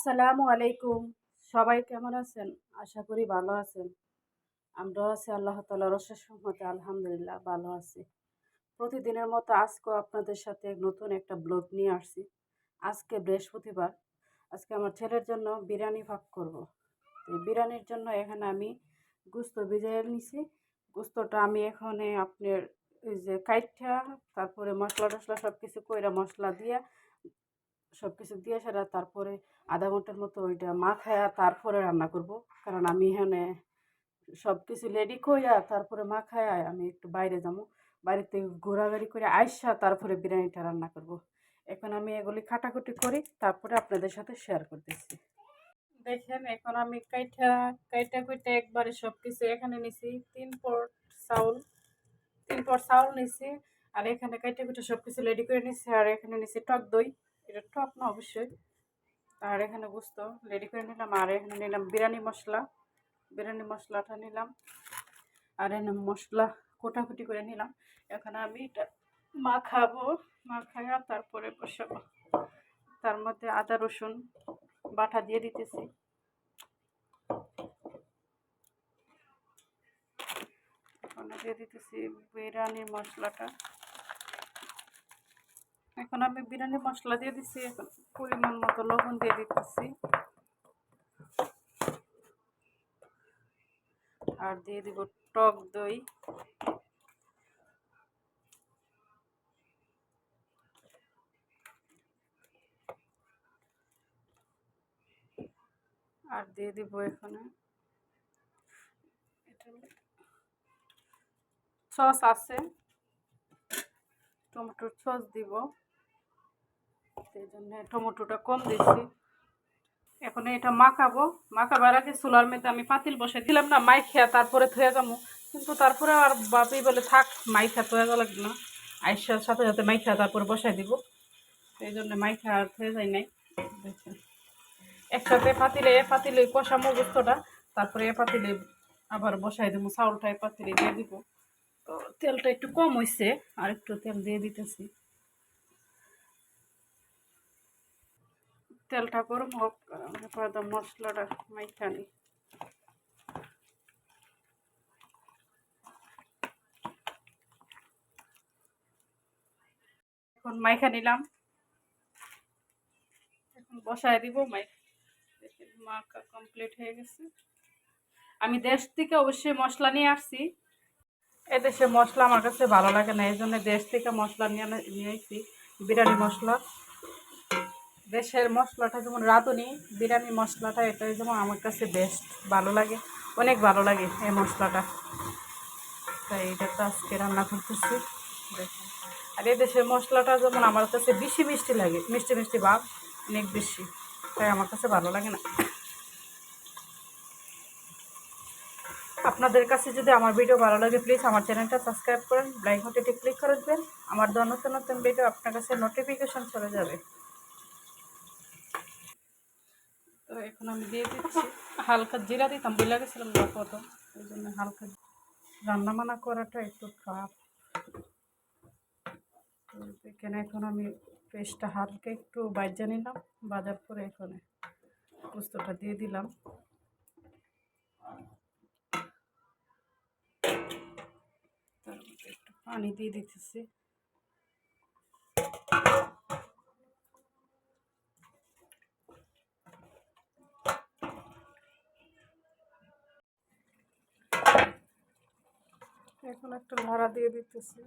আসসালামু আলাইকুম। সবাই কেমন আছেন? আশা করি ভালো আছেন। আমরাও আছি আল্লাহ অশেষ মতে আলহামদুলিল্লাহ ভালো আছি। প্রতিদিনের মতো আজকেও আপনাদের সাথে নতুন একটা ব্লগ নিয়ে আসছি। আজকে বৃহস্পতিবার। আজকে আমার ছেলের জন্য বিরিয়ানি ভাগ করব। তো বিরিয়ানির জন্য এখানে আমি গুস্ত ভিজিয়ে নিছি। গুস্তটা আমি এখানে আপনার এই যে কাইঠা তারপরে মশলা টশলা সব কিছু কইরা মশলা দিয়া সব কিছু দিয়ে সেটা তারপরে আধা ঘণ্টার মতো ওইটা মাখায়া তারপরে রান্না করব। কারণ আমি এখানে সব কিছু রেডি কইরা তারপরে মাখায়া আমি একটু বাইরে যাব। বাড়িতে ঘোরাঘুরি করে আইসা তারপরে বিরিয়ানিটা রান্না করব। এখন আমি এগুলি কাটাকুটি করি, তারপরে আপনাদের সাথে শেয়ার করতেছি। দেখেন, এখন আমি কাইটা কাইটা কুইটা একবারে সব কিছু এখানে নিছি। তিন পট চাউল, তিন পট চাউল নিছি। আর এখানে কাইটা কুইটা সব কিছু রেডি করে নিছি। আর এখানে নিছি টক দই। এটা টক না অবশ্যই। আর এখানে গুস্ত রেডি করে নিলাম। আর এখানে নিলাম বিরিয়ানি মশলা। বিরিয়ানি মশলাটা নিলাম। আর এখানে মশলা কোটাকুটি করে নিলাম। এখানে আমি এটা মাখাবো, মাখায়া তারপরে বসাবো। তার মধ্যে আদা, রসুন বাটা দিয়ে দিতেছি। দিয়ে দিতেছি বিরিয়ানির মশলাটা। এখন আমি বিরিয়ানি মশলা দিয়ে দিচ্ছি এখন পরিমাণ মতো লবণ দিয়ে দিতেছি। আর দিয়ে দিব টক দই। আর দিয়ে দিব এখানে সস আছে। টমেটোর সস দিব। সেই জন্য টমেটোটা কম দিচ্ছি। এখন এটা মাখাবো। মাখাবার আগে চুলার মধ্যে আমি পাতিল বসে দিলাম না মাই খেয়া তারপরে থয়ে যাব। কিন্তু তারপরে আর বাপি বলে, থাক মাই খা থয়ে যাওয়া লাগবে না। আইসার সাথে সাথে মাই খা তারপরে বসাই দিব। সেই জন্য মাই খা আর থয়ে যায় নাই। একসাথে পাতিলে এ পাতিলে কষামো গুস্তটা তারপরে এ পাতিলে আবার বসাই দেবো, চাউলটা এ পাতিলে দিয়ে দিব। তেলটা একটু কম হয়েছে আর একটু তেল দিয়ে দিতেছি। তেলটা গরম হোক মশলাটা মাইখানি এখন মাইখা নিলাম। এখন বসায় দিব, মাই মাখা কমপ্লিট হয়ে গেছে। আমি দেশ থেকে অবশ্যই মশলা নিয়ে আসছি। এদেশে মশলা আমার কাছে ভালো লাগে না এই জন্য দেশ থেকে মশলা নিয়ে নিয়ে আসছি বিরিয়ানি মশলা। দেশের মশলাটা যেমন রাঁধুনি, বিরিয়ানি মশলাটা এটাই যেমন আমার কাছে বেস্ট ভালো লাগে, অনেক ভালো লাগে এই মশলাটা। তাই এটা তো আজকে রান্না করতেছি আর এই দেশের মশলাটা যেমন আমার কাছে বেশি মিষ্টি লাগে, মিষ্টি মিষ্টি ভাব, অনেক বেশি, তাই আমার কাছে ভালো লাগে না। আপনাদের কাছে যদি আমার ভিডিও ভালো লাগে প্লিজ আমার চ্যানেলটা সাবস্ক্রাইব করেন লাইক ঘন্টিটি ক্লিক করে দেবেন। আমার দেওয়া নতুন নতুন ভিডিও আপনার কাছে নোটিফিকেশন চলে যাবে। তো এখন আমি দিয়ে দিচ্ছি। হালকা জিরা দিতাম বিলা গেছিলাম না কত ওই জন্য হালকা রান্না বান্না করাটা একটু খারাপ এখানে এখন আমি পেস্টটা হালকা একটু বাজা নিলাম বাজার পরে এখানে পোস্তটা দিয়ে দিলাম। একটু পানি দিয়ে দিতেছি। এখন একটা ভাড়া দিয়ে দিতেছি।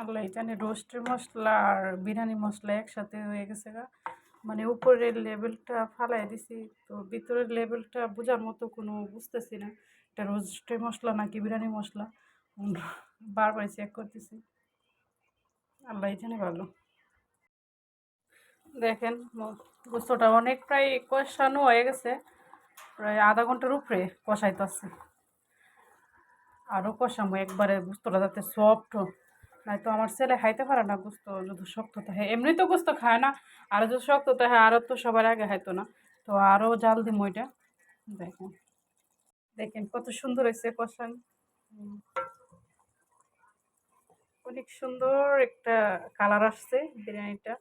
আল্লাহ জানে, রোস্টের মশলা আর বিরিয়ানি মশলা একসাথে হয়ে গেছে গা। মানে উপরের লেভেলটা ফালাই দিছি, তো ভিতরের লেভেলটা বোঝার মতো কোনো বুঝতেছি না। এটা রোস্টের মশলা নাকি বিরিয়ানি মশলা? বারবার চেক করতেছি। আল্লাহ জানে ভালো। দেখেন, গোস্তটা অনেক প্রায় কষানো হয়ে গেছে, প্রায় আধা ঘণ্টার উপরে কষাইতেছে। আরও কষামো, একবারে গোস্তটা যাতে সফট নাই তো আমার ছেলে খাইতে পারে না, গোস্ত যদি শক্ত থাকে। এমনি তো গোস্ত খায় না, আর যদি শক্ত থাকে আরও তো সবার আগে খাইতো না। তো আরও জাল দিম ওইটা দেখেন। দেখেন কত সুন্দর হয়েছে কষান। অনেক সুন্দর একটা কালার আসছে বিরিয়ানিটা।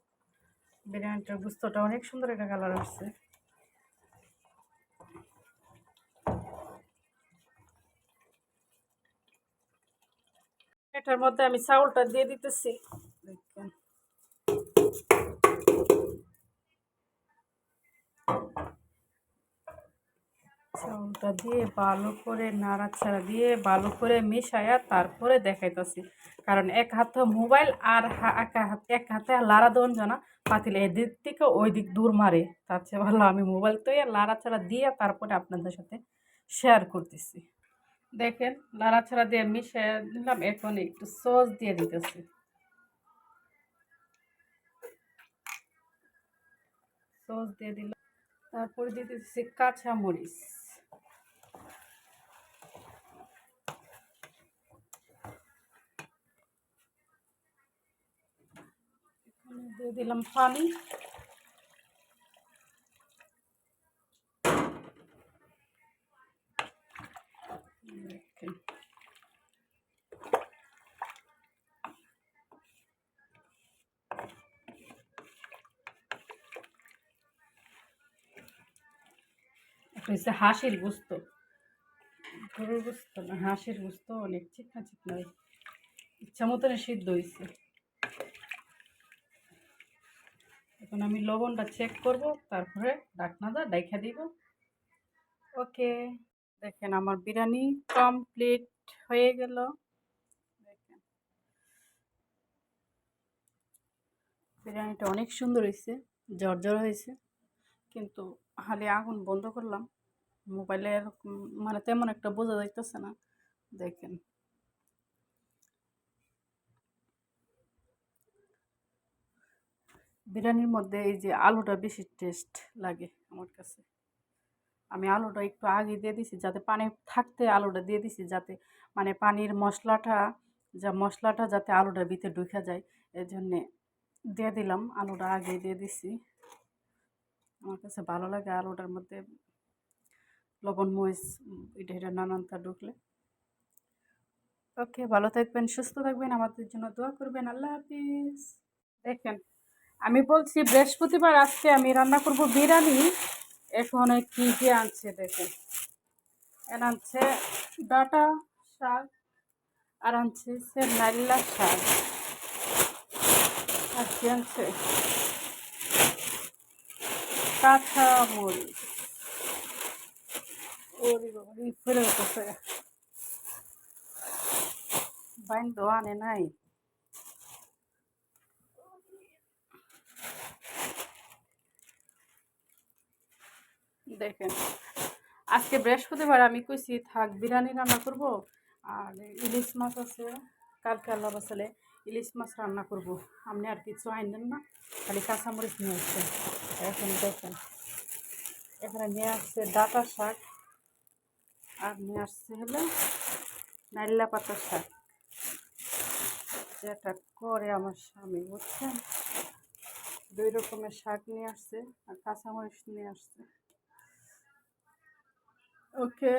বিরিয়ানিটার গুস্তটা অনেক সুন্দর একটা কালার আসছে। এটার মধ্যে আমি চাউলটা দিয়ে দিতেছি। দেখেন। চাউলটা দিয়ে ভালো করে নাড়াচাড়া দিয়ে ভালো করে মিশায়া তারপরে দেখাইতেছি। কারণ এক হাতে মোবাইল আর এক হাতে এক হাতে লাড়া দেওয়ান জানা পাতিলে এদিক থেকে ওই দিক দূর মারে। তার চেয়ে ভালো আমি মোবাইল তো লাড়াচাড়া দিয়ে তারপরে আপনাদের সাথে শেয়ার করতেছি। দেখেন লাড়াচাড়া দিয়ে মিশিয়ে দিলাম এখন একটু সস দিয়ে দিতেছি। সস দিয়ে দিলাম। তারপরে দিয়ে দিতেছি কাঁচা মরিচ। দিয়ে দিলাম পানি দেখেন। হচ্ছে হাঁসের গোস্ত। গরুর গোস্ত না, হাঁসের গোস্ত অনেক চিকনা চিকনা হয়েছে। ইচ্ছা মতন সিদ্ধ হয়েছে। এখন আমি লবণটা চেক করব, তারপরে ডাকনাটা ডাইখা দিব। ওকে, দেখেন আমার বিরিয়ানি কমপ্লিট হয়ে গেল। দেখেন। বিরিয়ানিটা অনেক সুন্দর হয়েছে জর্জর হয়েছে, কিন্তু হালে আগুন বন্ধ করলাম। মোবাইলে মানে তেমন একটা বোঝা যাইতেছে না, দেখেন। বিরিয়ানির মধ্যে এই যে আলুটা বেশি টেস্ট লাগে আমার কাছে। আমি আলুটা একটু আগে দিয়ে দিছি, যাতে পানি থাকতে আলুটা দিয়ে দিছি, যাতে মানে পানির মশলাটা, যা মশলাটা যাতে আলুটার ভিতরে ঢুকে যায় এই জন্যে দিয়ে দিলাম। আলুটা আগে দিয়ে দিছি। আমার কাছে ভালো লাগে আলুটার মধ্যে লবণ, মরিচ এটা এটা নানানটা ঢুকলে। ওকে, ভালো থাকবেন, সুস্থ থাকবেন, আমাদের জন্য দোয়া করবেন, আল্লাহ হাফিজ। দেখেন, আমি বলছি বৃহস্পতিবার আজকে আমি রান্না করব বিরিয়ানি। এখন কী কী আনছে দেখেন। এর আনছে ডাটা শাক, আর আনছে সে নাল্লা শাক। আর কি আনছে? কাঁচা মরিচ। ওরে নাই দেখেন আজকে বৃহস্পতিবার আমি কইছি, থাক, বিরিয়ানি রান্না করব, আর ইলিশ মাছ আছে, কালকে আল্লাহ বাসালে ইলিশ মাছ রান্না করব। আপনি আর কিছু আইনেন না, খালি কাঁচামরিচ নিয়ে আসছে এখন দেখেন, এখানে নিয়ে আসছে ডাটা শাক আর নিয়ে আসছে হলো নাইল্লা পাতার শাক। যেটা করে আমার স্বামী, বুঝছেন? দুই রকমের শাক নিয়ে আসছে আর কাঁচামরিচ নিয়ে আসছে। ওকে